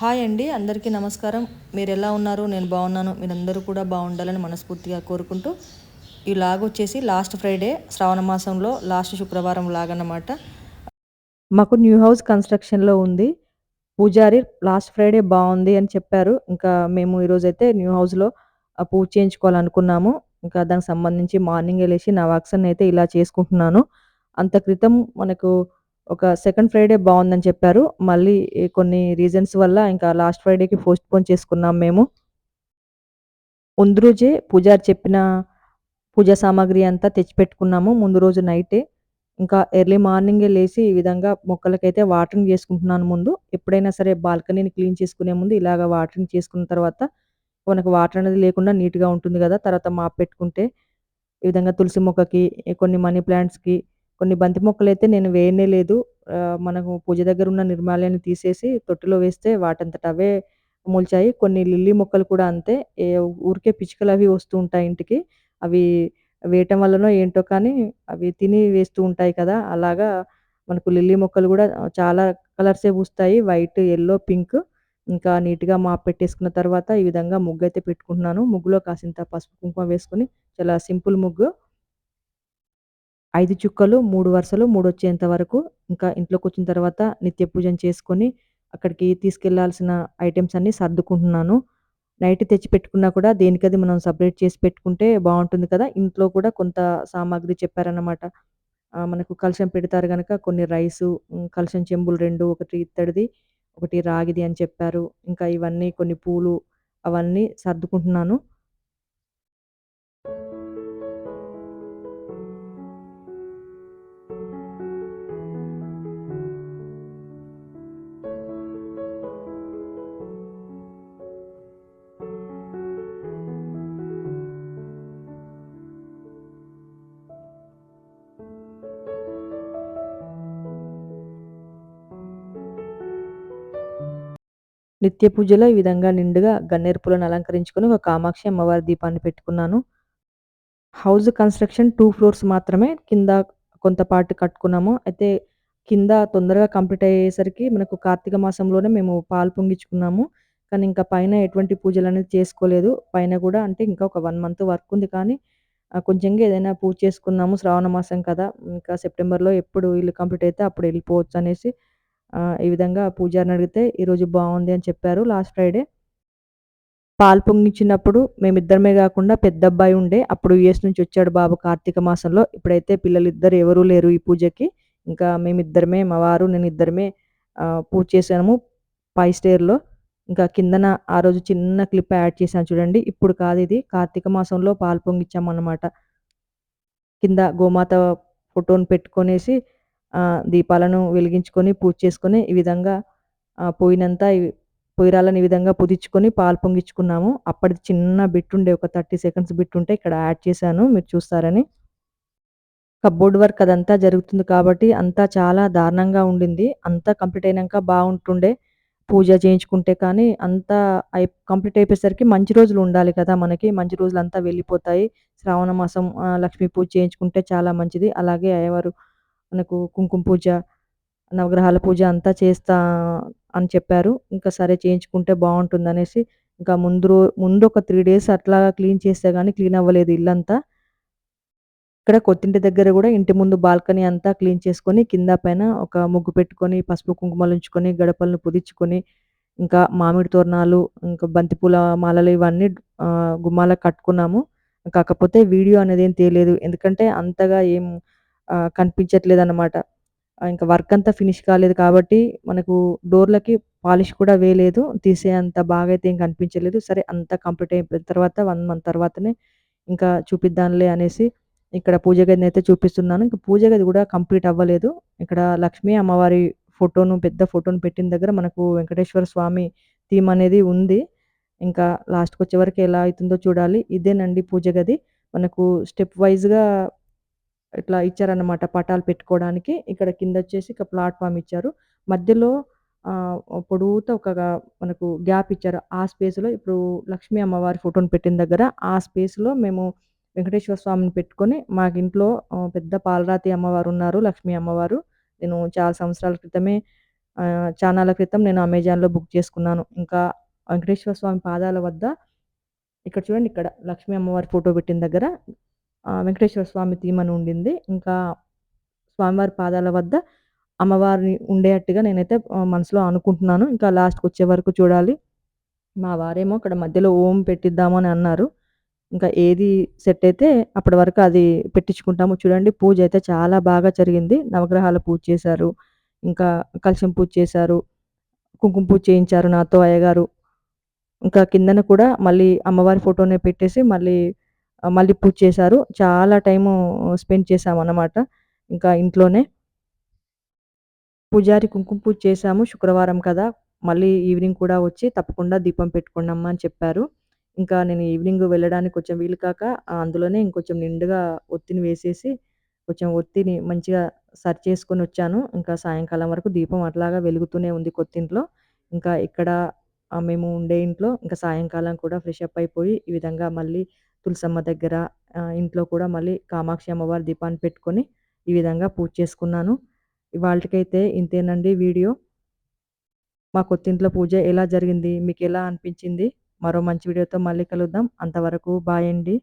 Hi అండి అందరికీ నమస్కారం. మీరు ఎలా ఉన్నారు? నేను బాగున్నాను. మీరందరూ కూడా బాగుండాలని మనస్ఫూర్తిగా కోరుకుంటూ ఈ లాగ్ వచ్చేసి లాస్ట్ ఫ్రైడే శ్రావణ మాసంలో లాస్ట్ శుక్రవారం లాగ్ అన్నమాట మాకు న్యూ హౌస్ కన్స్ట్రక్షన్లో ఉంది. పూజారి లాస్ట్ ఫ్రైడే బాగుంది అని చెప్పారు. ఇంకా మేము ఈరోజైతే న్యూ హౌస్లో పూజ చేయించుకోవాలనుకున్నాము. ఇంకా దానికి సంబంధించి మార్నింగ్ వెళ్ళేసి నా వాక్సన్ అయితే ఇలా చేసుకుంటున్నాను. అంత క్రితం మనకు ఒక సెకండ్ ఫ్రైడే బాగుందని చెప్పారు. మళ్ళీ కొన్ని రీజన్స్ వల్ల ఇంకా లాస్ట్ ఫ్రైడేకి పోస్ట్ పోన్ చేసుకున్నాం మేము. ముందు రోజే పూజారి చెప్పిన పూజా సామాగ్రి అంతా తెచ్చిపెట్టుకున్నాము. ముందు రోజు నైటే ఇంకా ఎర్లీ మార్నింగే లేచి ఈ విధంగా మొక్కలకైతే వాటరింగ్ చేసుకుంటున్నాను ముందు. ఎప్పుడైనా సరే బాల్కనీని క్లీన్ చేసుకునే ముందు ఇలాగ వాటరింగ్ చేసుకున్న తర్వాత మనకు వాటర్ అనేది లేకుండా నీట్గా ఉంటుంది కదా తర్వాత మాప్ పెట్టుకుంటే ఈ విధంగా తులసి మొక్కకి కొన్ని మనీ ప్లాంట్స్కి కొన్ని బంతి మొక్కలు అయితే నేను వేయనే లేదు. మనకు పూజ దగ్గర ఉన్న నిర్మాల్యాన్ని తీసేసి తొట్టిలో వేస్తే వాటంతట అవే మొలిచాయి. కొన్ని లిల్లీ మొక్కలు కూడా అంతే. ఊరికే పిచ్చుకలు అవి వస్తూ ఉంటాయి ఇంటికి. అవి వేయటం వల్లనో ఏంటో కానీ అవి తిని వేస్తూ ఉంటాయి కదా. అలాగా మనకు లిల్లీ మొక్కలు కూడా చాలా కలర్సే పూస్తాయి. వైట్ ఎల్లో పింక్ ఇంకా నీట్గా మాప్ పెట్టేసుకున్న తర్వాత ఈ విధంగా ముగ్గు అయితే పెట్టుకుంటున్నాను. ముగ్గులో కాసింత పసుపు కుంకుమ వేసుకొని చాలా సింపుల్ ముగ్గు. ఐదు చుక్కలు మూడు వరుసలు మూడు వచ్చేంత వరకు ఇంకా ఇంట్లోకి వచ్చిన తర్వాత నిత్య పూజను చేసుకొని అక్కడికి తీసుకెళ్ళాల్సిన ఐటమ్స్ అన్నీ సర్దుకుంటున్నాను. నైట్ తెచ్చి పెట్టుకున్నా కూడా దేనికది మనం సపరేట్ చేసి పెట్టుకుంటే బాగుంటుంది కదా! ఇంట్లో కూడా కొంత సామాగ్రి చెప్పారన్నమాట. మనకు కలశం పెడతారు కనుక కొన్ని రైసు కలశం చెంబులు రెండు ఒకటి ఇత్తడిది ఒకటి రాగిది అని చెప్పారు. ఇంకా ఇవన్నీ కొన్ని పూలు అవన్నీ సర్దుకుంటున్నాను. నిత్య పూజలో ఈ విధంగా నిండుగా గన్నేరు పూలను అలంకరించుకొని ఒక కామాక్షి అమ్మవారి దీపాన్ని పెట్టుకున్నాను. హౌస్ కన్స్ట్రక్షన్ టూ ఫ్లోర్స్ మాత్రమే కింద కొంత పార్ట్ కట్టుకున్నాము. అయితే కింద తొందరగా కంప్లీట్ అయ్యేసరికి మనకు కార్తీక మాసంలోనే మేము పాలు పొంగించుకున్నాము. కానీ ఇంకా పైన ఎటువంటి పూజలు అనేది చేసుకోలేదు. పైన కూడా అంటే ఇంకా ఒక వన్ మంత్ వర్క్ ఉంది కానీ కొంచెంగా ఏదైనా పూజ చేసుకున్నాము. శ్రావణ మాసం కదా. ఇంకా సెప్టెంబర్లో ఎప్పుడు ఇల్లు కంప్లీట్ అయితే అప్పుడు వెళ్ళిపోవచ్చు అనేసి ఈ విధంగా పూజారిని అడిగితే ఈరోజు బాగుంది అని చెప్పారు లాస్ట్ ఫ్రైడే. పాలు పొంగించినప్పుడు మేమిద్దరమే కాకుండా పెద్ద అబ్బాయి ఉండే అప్పుడు యుఎస్ నుంచి వచ్చాడు బాబు కార్తీక మాసంలో. ఇప్పుడైతే పిల్లలిద్దరు ఎవరూ లేరు ఈ పూజకి. ఇంకా మేమిద్దరమే మా వారు నేను ఇద్దరమే పూజ చేశాము పై స్టేర్లో ఇంకా కిందన ఆ రోజు చిన్న క్లిప్ యాడ్ చేశాను చూడండి. ఇప్పుడు కాదు ఇది కార్తీక మాసంలో పాలు పొంగిచ్చామన్నమాట కింద గోమాత ఫోటోని పెట్టుకొనేసి దీపాలను వెలిగించుకొని పూజ చేసుకొని ఈ విధంగా పోయినంతా పొయ్యిరాలను ఈ విధంగా పుదించుకొని పాలు పొంగించుకున్నాము. అప్పటి చిన్న బిట్ ఉండే ఒక థర్టీ సెకండ్స్ బిట్ ఉంటే ఇక్కడ యాడ్ చేశాను మీరు చూస్తారని. కబ్బోర్డ్ వర్క్ అదంతా జరుగుతుంది కాబట్టి అంతా చాలా దారుణంగా ఉండింది. అంతా కంప్లీట్ అయినాక బాగుంటుండే పూజ చేయించుకుంటే కానీ అంతా అయి కంప్లీట్ అయిపోయేసరికి మంచి రోజులు ఉండాలి కదా మనకి. మంచి రోజులు అంతా వెళ్ళిపోతాయి. శ్రావణ మాసం లక్ష్మీ పూజ చేయించుకుంటే చాలా మంచిది. అలాగే అయ్యవారు మనకు కుంకుమ పూజ నవగ్రహాల పూజ అంతా చేస్తా అని చెప్పారు. ఇంకా సరే చేయించుకుంటే బాగుంటుంది అనేసి ఇంకా ముందు రో ముందు ఒక త్రీ డేస్ అట్లా క్లీన్ చేస్తే కానీ క్లీన్ అవ్వలేదు ఇల్లంతా. ఇక్కడ కొత్తింటి దగ్గర కూడా ఇంటి ముందు బాల్కనీ అంతా క్లీన్ చేసుకొని కింద పైన ఒక ముగ్గు పెట్టుకొని పసుపు కుంకుమలు ఉంచుకొని గడపలను పుదించుకొని ఇంకా మామిడి తోరణాలు ఇంకా బంతిపూల మాలలు ఇవన్నీ గుమ్మాలకు కట్టుకున్నాము. కాకపోతే వీడియో అనేది ఏం తెలియదు ఎందుకంటే అంతగా ఏం కనిపించట్లేదు అనమాట ఇంకా వర్క్ అంతా ఫినిష్ కాలేదు కాబట్టి మనకు డోర్లకి పాలిష్ కూడా వేయలేదు. తీసే అంత బాగా అయితే ఏం కనిపించలేదు. సరే అంతా కంప్లీట్ అయిపోయిన తర్వాత వన్ మంత్ తర్వాతనే ఇంకా చూపిద్దాంలే అనేసి ఇక్కడ పూజ గదిని అయితే చూపిస్తున్నాను. ఇంకా పూజ గది కూడా కంప్లీట్ అవ్వలేదు. ఇక్కడ లక్ష్మీ అమ్మవారి ఫోటోను పెద్ద ఫోటోను పెట్టిన దగ్గర మనకు వెంకటేశ్వర స్వామి థీమ్ అనేది ఉంది. ఇంకా లాస్ట్కి వచ్చే వరకు ఎలా అవుతుందో చూడాలి. ఇదేనండి పూజ గది. మనకు స్టెప్ వైజ్గా ఇట్లా ఇచ్చారనమాట పటాలు పెట్టుకోవడానికి. ఇక్కడ కింద వచ్చేసి ఒక ప్లాట్ఫామ్ ఇచ్చారు. మధ్యలో పొడుగుతో ఒక మనకు గ్యాప్ ఇచ్చారు. ఆ స్పేస్లో ఇప్పుడు లక్ష్మీ అమ్మవారి ఫోటోని పెట్టిన దగ్గర ఆ స్పేస్లో మేము వెంకటేశ్వర స్వామిని పెట్టుకొని మాకు ఇంట్లో పెద్ద పాలరాతి అమ్మవారు ఉన్నారు లక్ష్మీ అమ్మవారు. నేను చాలా సంవత్సరాల క్రితమే ఆహ్, చానాల క్రితం నేను అమెజాన్‌లో బుక్ చేసుకున్నాను. ఇంకా వెంకటేశ్వర స్వామి పాదాల వద్ద ఇక్కడ చూడండి ఇక్కడ లక్ష్మీ అమ్మవారి ఫోటో పెట్టిన దగ్గర వెంకటేశ్వర స్వామి తీమని ఉండింది. ఇంకా స్వామివారి పాదాల వద్ద అమ్మవారిని ఉండేటట్టుగా నేనైతే మనసులో అనుకుంటున్నాను. ఇంకా లాస్ట్కి వచ్చే వరకు చూడాలి. మా వారేమో అక్కడ మధ్యలో ఓం పెట్టిద్దాము అని అన్నారు. ఇంకా ఏది సెట్ అయితే అప్పటి వరకు అది పెట్టించుకుంటాము. చూడండి పూజ అయితే చాలా బాగా జరిగింది. నవగ్రహాల పూజ చేశారు. ఇంకా కలశం పూజ చేశారు. కుంకుమ పూజ చేయించారు నాతో అయ్యగారు. ఇంకా కిందన కూడా మళ్ళీ అమ్మవారి ఫోటోనే పెట్టేసి మళ్ళీ మళ్ళీ పూజ చేశారు. చాలా టైము స్పెండ్ చేశామన్నమాట. ఇంకా ఇంట్లోనే. పూజారి కుంకుమ పూజ చేశాము. శుక్రవారం కదా! మళ్ళీ ఈవినింగ్ కూడా వచ్చి తప్పకుండా దీపం పెట్టుకున్నామా అని చెప్పారు. ఇంకా నేను ఈవినింగ్ వెళ్ళడానికి కొంచెం వీలు కాక అందులోనే ఇంకొంచెం నిండుగా ఒత్తిని వేసేసి, కొంచెం ఒత్తిని మంచిగా సరి చేసుకొనొచ్చాను. ఇంకా సాయంకాలం వరకు దీపం అట్లాగా వెలుగుతూనే ఉంది కొత్తింట్లో. ఇంకా ఇక్కడ మేము ఉండే ఇంట్లో ఇంకా సాయంకాలం కూడా ఫ్రెష్ అప్ అయిపోయి, ఈ విధంగా మళ్ళీ తులసమ్మ దగ్గర ఇంట్లో కూడా మళ్ళీ కామాక్షి అమ్మవారి దీపాన్ని పెట్టుకొని, ఈ విధంగా పూజ చేసుకున్నాను. ఇవాళకైతే ఇంతేనండి వీడియో. మా కొత్తింట్లో పూజ ఎలా జరిగింది? మీకు ఎలా అనిపించింది? మరో మంచి వీడియోతో మళ్ళీ కలుద్దాం. అంతవరకు బాయ్ అండి.